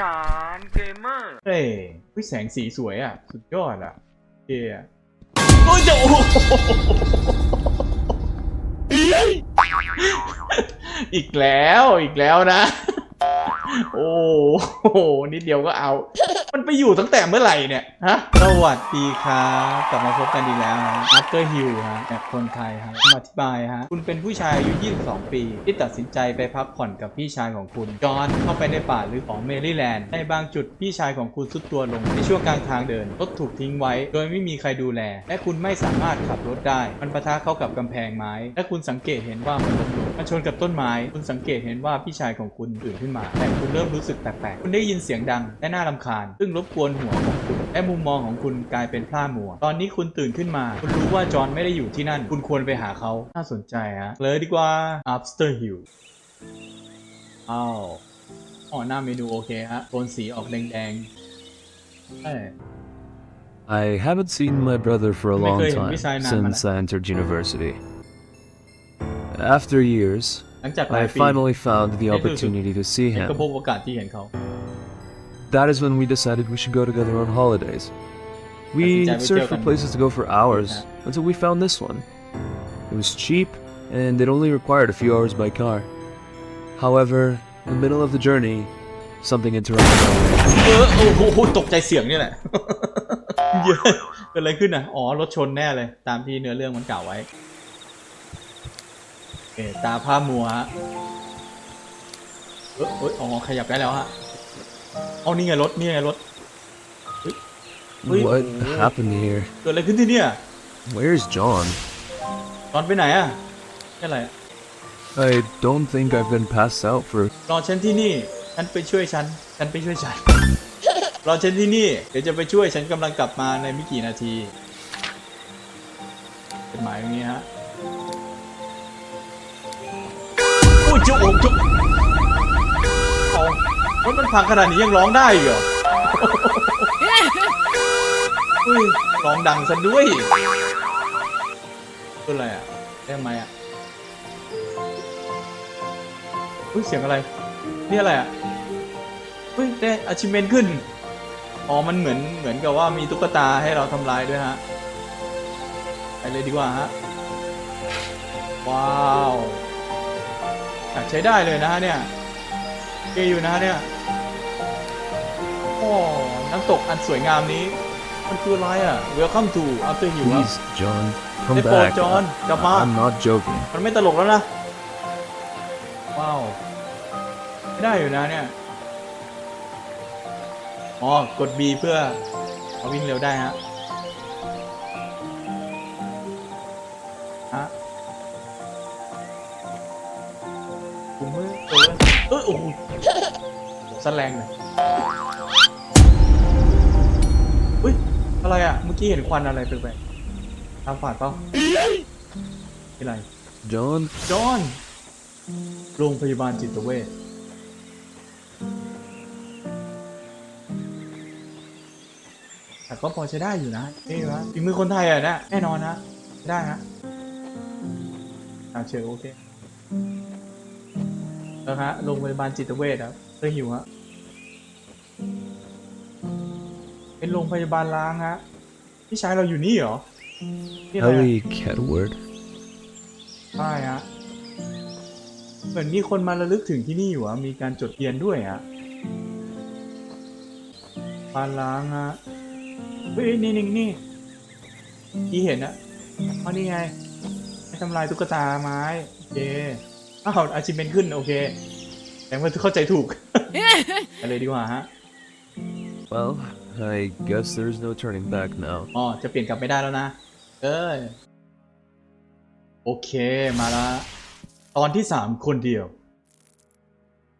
ฉานเกมเมอร์เฮ้ยแสงสีสวยอะ สุดยอดอะเท่อะโอ้ยโอ้อีกแล้วอีกแล้วนะ โอ้โหนิดเดียวก็เอา มันไปอยู่ตั้งแต่เมื่อไหร่เนี่ยฮะสวัสดีครับกลับมาพบกันดีแล้วฮะ After Hill ฮะแบบคนไทยฮะมาอธิบายฮะคุณเป็นผู้ชายอายุ 22 ปี ที่ตัดสินใจไปพักผ่อนกับพี่ชายของคุณจอห์นเข้าไปในป่าลึกของเมริแลนด์ในบางจุดพี่ชายของคุณสุดตัวลงในช่วงกลางทางเดินรถถูกทิ้งไว้ โดยไม่มีใครดูแล และคุณไม่สามารถขับรถได้ มันปะทะเข้ากับกำแพงไม้ และคุณสังเกตเห็นว่ามันล้มลงมันชนกับต้นไม้ คุณสังเกตเห็นว่าพี่ชายของคุณตื่นขึ้นมา แต่คุณเริ่มรู้สึกแปลกๆคุณได้ยินเสียงดังและน่ารำคาญซึ่งรบกวนหัวของคุณและมุมมองของคุณกลายเป็นพร่ามัว ตอนนี้คุณตื่นขึ้นมา คุณรู้ว่าจอห์นไม่ได้อยู่ที่นั่น คุณควรไปหาเขาน่าสนใจฮะเลยดีกว่า After Hill อ้าวอ๋อหน้าเมนูโอเคฮะโทนสีออกแดงๆเอ้ย I haven't seen my brother for a May long ko'y time Bisaya na since I entered university. After years, หลังจากหลาย I ปี finally found the Hey, Susu. opportunity to see ฉันก็ him. That is when we decided we should go together on holidays. We Kasi sabi searched ko for kan- places to go for hours until we found this one. It was cheap and it only required a few hours by car. However, in the middle of the journey, something interrupted our way. เออโอ้โหตกใจเสียงนี่แหละ เยอะเกิดอะไรขึ้นอ่ะ อ๋อ รถชนแน่เลย ตามที่เนื้อเรื่องมันกล่าวไว้โอเคตาผ้ามัวฮะเอยเอยอ๋อ ขยับได้แล้วฮะ เอานี่ไงรถนี่ไงรถ Wait, What oh. happened here? เกิดอะไรขึ้นที่เนี่ย Where's John? ตอนไปไหนอะนี่อะไรอะ I don't think I've been passed out for รอฉันที่นี่ ฉันไปช่วยฉัน ฉันไปช่วยฉัน รอฉันที่นี่ เดี๋ยวจะไปช่วย ฉันกำลังกลับมาในไม่กี่นาทีเป็นหมายอย่างนี้ฮะโอ้ยจุ๊บจุ๊บเอา รถมันพังขนาดนี้ยังร้องได้อีกเหรอเฮ้ยร้องดังซะด้วยคืออะไรอะได้ไหมอะเฮ้ยเสียงอะไร นี่อะไรอะเฮ้ยได้ achievement ขึ้น อ๋อ มันเหมือนเหมือนกับว่ามีตุ๊กตาให้เราทำลายด้วยฮะ ไปเลยดีกว่าฮะ ว้าวอยากใช้ได้เลยนะฮะเนี่ยโอ เคอยู่นะฮะเนี่ยโอ้น้ำตกอันสวยงามนี้ มันคืออะไรอะ Welcome to After Hill ครับ Please, John, come Hey, Paul, back. John, I- come on. I'm not joking. มันไม่ตลกแล้วนะ ว้าว ไม่ได้อยู่นะเนี่ย อ๋อ กด B เพื่อเอาวิ่งเร็วได้ฮะ สแลงเลยอุ้ย อะไรอะ เมื่อกี้เห็นควันอะไรแปลกๆตามฝาดเปล่าอะไร John? จอห์นโรงพยาบาลจิตเวชแต่ก็พอใช้ได้อยู่นะนี่วะฝีมือคนไทยอะนะ แน่นอนนะใช้ได้ฮะอ่าเชิญโอเค แล้วฮะโรงพยาบาลจิตเวชครับเคยหิวฮะเป็นโรงพยาบาลล้างฮะพี่ชายเราอยู่นี่เหรอนี่อะไรอะ Ellie Kedward. ใช่ฮะเหมือนมีคนมาระลึกถึงที่นี่อยู่อะมีการจดเทียนด้วยอะปานล้างฮะเฮ้ยนี่นี่นี่ที่เห็นอะเอานี่ไงไม่ทำลายตุ๊กตาไม้โอเค อ้าวอาชิเมนขึ้น โอเคแต่ว่าเข้าใจถูกไปเลยดีกว่าฮะ Well, I guess there's no turning back now. อ๋อ จะเปลี่ยนกลับไม่ได้แล้วนะ เอ้ยโอเค มาละ ตอนที่สามคนเดียว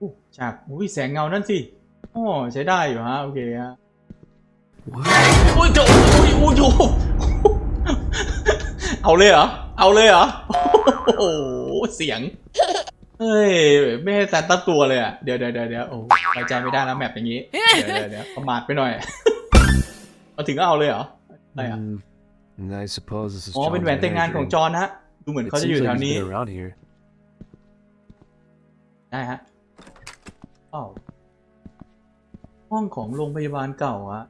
อู้ฉากอุ้ยแสงเงานั่นสิอ๋อใช้ได้อยู่ฮะ โอเคฮะโอ้ยโจโอ้ยโอ้ยโอ้ยเอาเลยเหรอ เอาเลยเหรอโอ้โห เสียง เฮ้ย ไม่ให้แต่ตั้งตัวเลยอะเดี๋ยวเดี๋ยวเดี๋ยวเดี๋ยวโอ้ไว้ใจไม่ได้แล้วแมปอย่างนี้ เดี๋ยวเดี๋ยวเดี๋ยวประมาทไปหน่อย มาถึงก็เอาเลยเหรออะไรอะ Mm, I suppose this is อ๋อ เป็น John's แหวนแต่งงานของ managing. จอห์นฮะ ดูเหมือน It เขาจะอ seems ยู่ like แถว he's นี้ been around here. ได้ฮะอ้าวห้องของโรงพยาบาลเก่าฮะ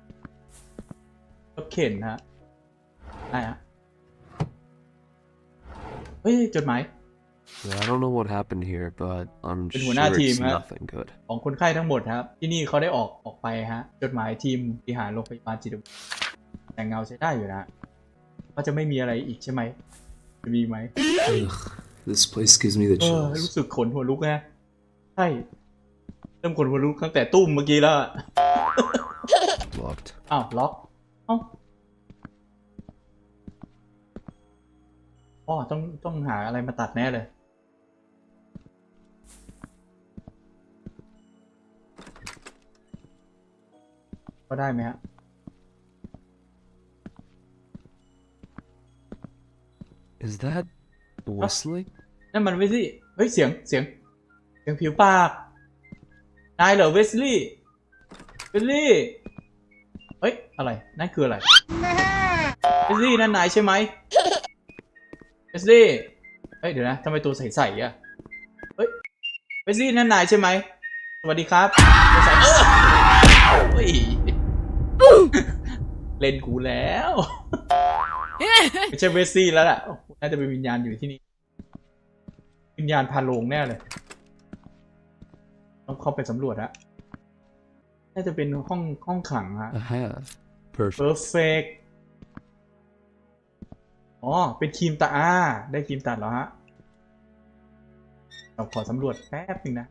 รถเข็นฮะ ได้ฮะ เฮ้ย จดหมาย Yeah, I don't know what happened here, but I'm เป็น sure หัวหน้าทีม it's ฮะ nothing good. ของคนไข้ทั้งหมดครับ ที่นี่เขาได้ออกออกไปฮะ จดหมายทีมบริหารโรงพยาบาลจิตวิทยาแต่งเงาใช้ได้อยู่นะว่าจะไม่มีอะไรอีกใช่ไหมจะมีไหม Ugh, this place gives me the เออ รู้ chills. สึกขนหัวลุกนะใช่เริ่มขนหัวลุกตั้งแต่ตุ้มเมื่อกี้แล้วอะ Locked. อ้าวล็อกเอ้าอ๋อต้องต้องหาอะไรมาตัดแน่เลย ก็ได้ไหมฮะ Is that whistling? นั่นมันเวสลี่เฮ้ยเสียงเสียงเสียงผิวปากนายเหรอเวสลี่เวสลี่เฮ้ยอะไรนั่นคืออะไรเวสลี่นั่นนายใช่ไหมเวสลี่เฮ้ยเดี๋ยวนะทำไมตัวใสๆอะเฮ้ยเวสลี่นั่นนายใช่ไหมสวัสดีครับตัวใสเออเฮ้ย เล่นกูแล้ว ไม่ใช่เวสซี่แล้วล่ะโอ้โหน่าจะเป็นวิญญาณอยู่ที่นี่ วิญญาณพาโลงแน่เลย ต้องเข้าไปสำรวจฮะน่าจะเป็นห้องห้องขังฮะ A hat. Perfect. perfect อ๋อ เป็นครีมตาอาได้ครีมตัดแล้วฮะ เราขอสำรวจแป๊บหนึงนะ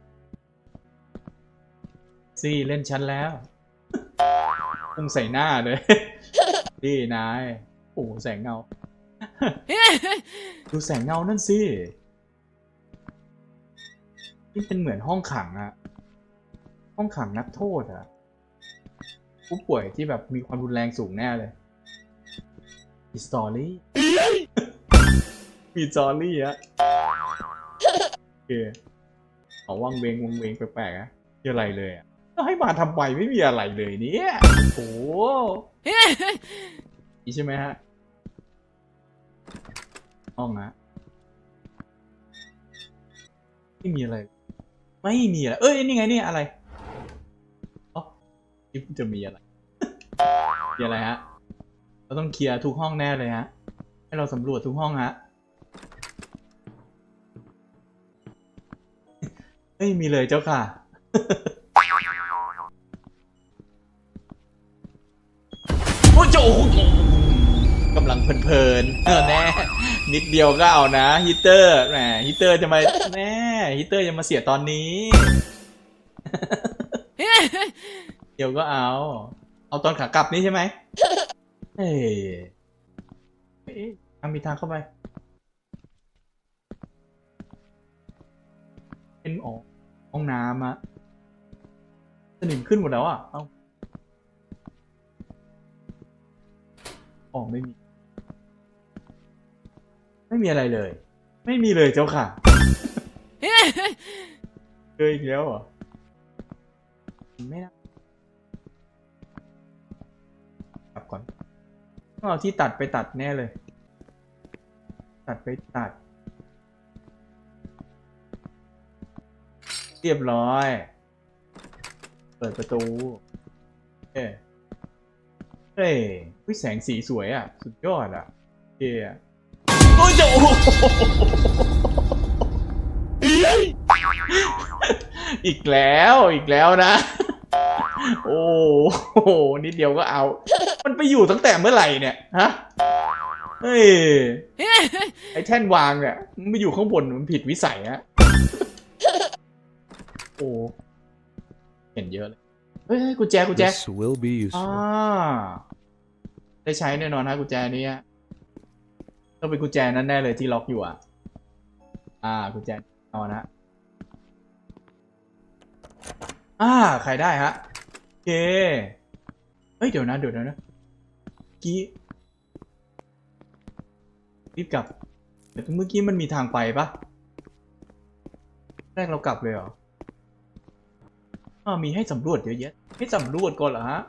ซี่เล่นชั้นแล้ว พุ่งใส่หน้าเลย นี่นาย โอ้โหแสงเงา ดูแสงเงานั่นสิ นี่เป็นเหมือนห้องขังอะห้องขังนักโทษอะผู้ป่วยที่แบบมีความรุนแรงสูงแน่เลยมีสตอรี่ มีสตอรี่อะโอเคเอาวังเวงวังเวงแปลกๆอะไม่มีอะไรเลยอะ ก็ให้มาทำไมไม่มีอะไรเลยเนี่ยโอ้โหนี่ใช่ไหมฮะห้องนะไม่มีอะไร ไม่มีอะไร เอ้ยนี่ไงนี่อะไรอ๋อจะมีอะไรมีอะไรฮะ เราต้องเคลียร์ทุกห้องแน่เลยฮะ ให้เราสำรวจทุกห้องฮะไม่มีเลยเจ้าค่ะ โอ้ยโจกำลังเพลินๆเออแน่นิดเดียวก็เอานะฮีเตอร์แหมฮีเตอร์จะมาแน่ฮีเตอร์จะมาเสียตอนนี้ เดี๋ยวก็เอา เอาตอนขากลับนี่ใช่ไหมเฮ้ยเอ๊ะทางมีทางเข้าไปเป็นอ๋อห้องน้ำอะสนิมขึ้นหมดแล้วอะเอ้า ไม่มี ไม่มีอะไรเลย ไม่มีเลยเจ้าค่ะเจออีกแล้วเหรอไม่นะกลับก่อนต้องเอาที่ตัดไปตัดแน่เลย ตัดไปตัด เรียบร้อย เปิดประตู เอ้ย เฮ้ยอุ๊ยแสงสีสวยอะ สุดยอดอะเท่อะโอ้ยโอ้อีกแล้วอีกแล้วนะ โอ้โหนิดเดียวก็เอา มันไปอยู่ตั้งแต่เมื่อไหร่เนี่ยฮะเฮ้ยไอ้แท่นวางเนี่ยมันไปอยู่ข้างบนมันผิดวิสัยอะโอ้เห็นเยอะเลย เฮ้ยเฮ้ยกุญแจกุญแจ This will be อ่า useful. ได้ใช้แน่นอนฮะกุญแจนี้ฮะต้องเป็นกุญแจนั้นแน่เลยที่ล็อกอยู่อะ อ่ากุญแจนอนฮะอ่าใครได้ฮะโอเคเฮ้ยเดี๋ยวนะเดี๋ยวนะเมื่อกี้รีบกลับแต่เมื่อกี้มันมีทางไปปะแรกเรากลับเลยเหรอ อ่ามีให้สำรวจเยอะแยะ ให้สำรวจก่อนเหรอฮะ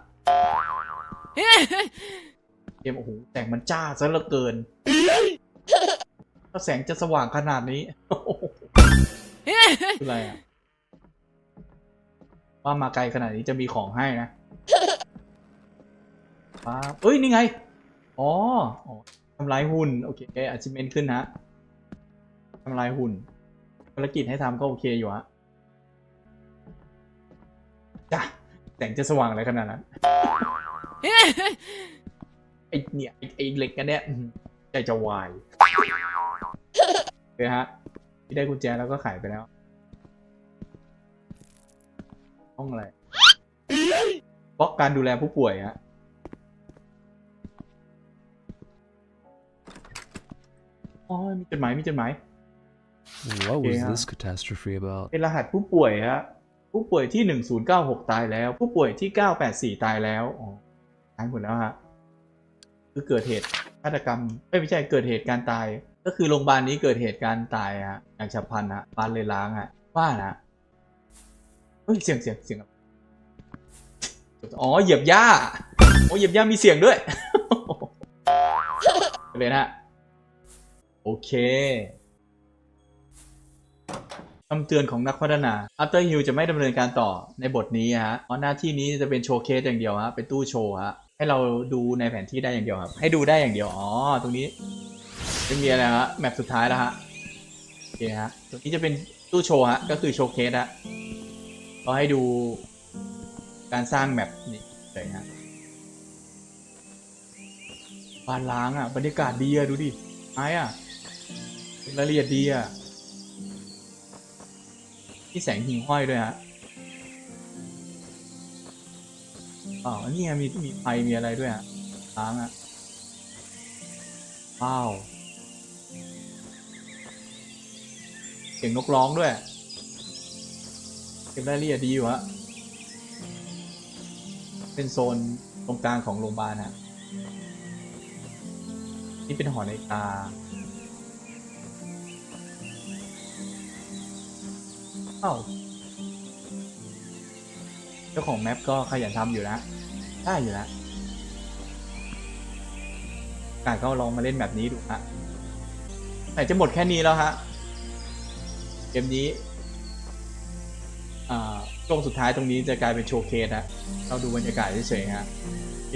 เกมโอ้โหแสงมันจ้าซะเหลือเกิน ถ้าแสงจะสว่างขนาดนี้โอ้โหคืออะไรอะว่ามาไกลขนาดนี้จะมีของให้นะป๊าบเอ้ย นี่ไง อ๋ออ๋อทำลายหุ่น โอเคอาชิเมนขึ้นฮะทำลายหุ่น ภารกิจให้ทำก็โอเคอยู่ฮะ จ้ะแสงจะสว่างอะไรขนาดนั้นไอเนี่ยไอ้ไอเหล็กกันเนี่ยอื้อหือใจจะวายโอเคฮะที่ได้กุญแจแล้วก็ขายไปแล้ว ห้องอะไรบล็อกการดูแลผู้ป่วยฮะอ๋อมีจดหมายมีจดหมาย What was Yeah. this catastrophe about? เป็นรหัสผู้ป่วยฮะ ผู้ป่วยที่ 1096 ตายแล้ว ผู้ป่วยที่ 984 ตายแล้วอ๋อตายหมดแล้วฮะคือเกิดเหตุฆาตกรรมเอ้ยไม่ใช่เกิดเหตุการตาย ก็คือโรงพยาบาลนี้เกิดเหตุการตายฮะอย่างฉับพลันฮะบ้านเลยล้างฮะว่านะเฮ้ยเสียงเสียงเสียงอ๋อเหยียบหญ้าโอ้เหยียบหญ้ามีเสียงด้วยเลยนฮะโอเค คำเตือนของนักพัฒนา After Hill จะไม่ดำเนินการต่อในบทนี้ฮะเพราะหน้าที่นี้จะเป็นโชว์เคสอย่างเดียวฮะ เป็นตู้โชว์ฮะ ให้เราดูในแผนที่ได้อย่างเดียวครับ ให้ดูได้อย่างเดียว อ๋อ ตรงนี้จะมีอะไรฮะ แมปสุดท้ายแล้วฮะโอเคฮะ ตรงนี้จะเป็นตู้โชว์ฮะ ก็คือโชว์เคสฮะเราให้ดูการสร้างแมปนี่เลยฮะบ้านล้างอะ บรรยากาศดีอะ ดูดิไม้อะรายละเอียดดีอะ ที่แสงหิ่งห้อยด้วยฮะอ๋อนี่มีมีไฟมีอะไรด้วยฮะล้างอะว้าวเสียงนกร้องด้วย เก็บรายละเอียดดีอยู่ฮะเป็นโซนตรงกลางของโรงพยาบาลฮะนี่เป็นหอนาฬิกา อ้าวเจ้าของแมปก็ขยันทำอยู่นะได้อยู่นะกายก็ลองมาเล่นแบบนี้ดูฮะแต่จะหมดแค่นี้แล้วฮะเกมนี้อ่าช่วงสุดท้ายตรงนี้จะกลายเป็นโชว์เคสฮะเราดูบรรยากาศเฉยๆฮะโอเค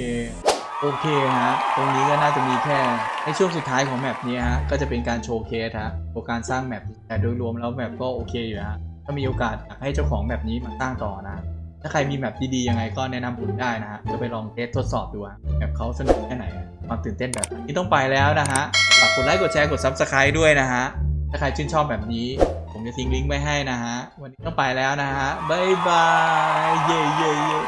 โอเคฮะ ตรงนี้ก็น่าจะมีแค่ในช่วงสุดท้ายของแมปนี้ฮะ ก็จะเป็นการโชว์เคสฮะโดยการสร้างแมปแต่โดยรวมแล้วแมปก็โอเคอยู่ฮะ ถ้ามีโอกาสอยากให้เจ้าของแบบนี้มาสร้งต่อนะ ถ้าใครมีแบบดีๆยังไงก็แนะนำผมได้นะฮะจะไปลองเทสทดสอบดูฮะแบบเขาสนุกแค่ไหนความตื่นเต้นแบบนี้ต้องไปแล้วนะฮะฝากกดไลค์กดแชร์กด Subscribe ด้วยนะฮะถ้าใครชื่นชอบแบบนี้ ผมจะทิ้งลิงก์ไว้ให้นะฮะ วันนี้ต้องไปแล้วนะฮะ บ๊ายบาย เย่เย่เย่